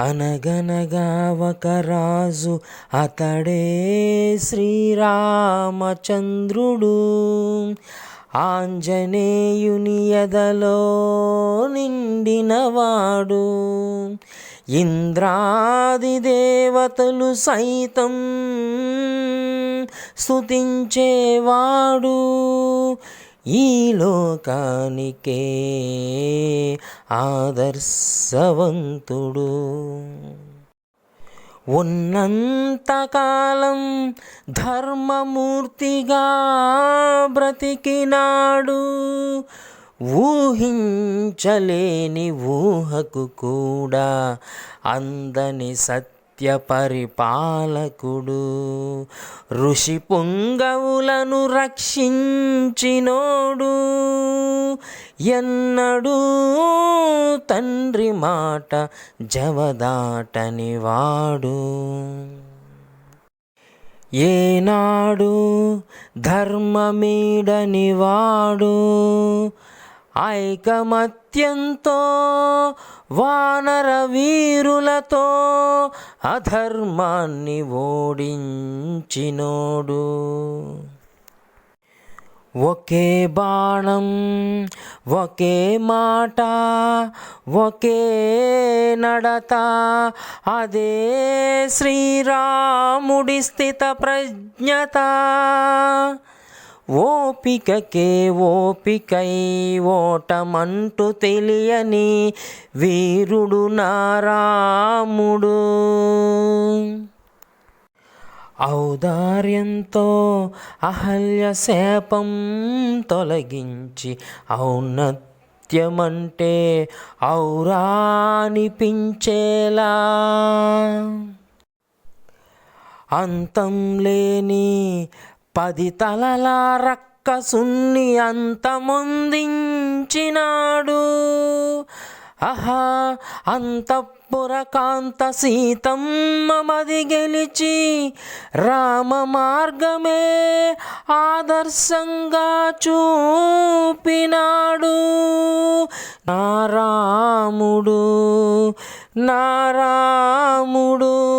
అనగనగా ఒక రాజు అతడే శ్రీరామచంద్రుడు. ఆంజనేయుని ఎదలో నిండినవాడు. ఇంద్రాది దేవతలు సైతం స్తుతించేవాడు. ఈ లోకానికే ఆదర్శవంతుడు. ఉన్నంతకాలం ధర్మమూర్తిగా బ్రతికినాడు. ఊహించలేని ఊహకు కూడా అందని సత్య పరిపాలకుడు. ఋషి పుంగవులను రక్షించినోడు. ఎన్నడూ తండ్రి మాట జవదాటని వాడు ఏనాడు ధర్మమీడని వాడు ఐకమత్యంతో వానర వీరులతో అధర్మాన్ని ఓడించినోడు. ఒకే బాణం ఒకే మాట ఒకే నడత అదే శ్రీరాముడి స్థిత ప్రజ్ఞత. ఓపికకే ఓపికై ఓటమంటూ తెలియని వీరుడు నారాముడు. ఔదార్యంతో అహల్య శాపం తొలగించి ఔన్నత్యమంటే ఔరానిపించేలా. అంతం లేని పది తలల రక్కసున్ని అంతమొందించినాడు. ఆహా అంతఃపుర కాంత సీతమ్మ మది గెలిచి రామ మార్గమే ఆదర్శంగా చూపినాడు. నారాముడు నారాముడు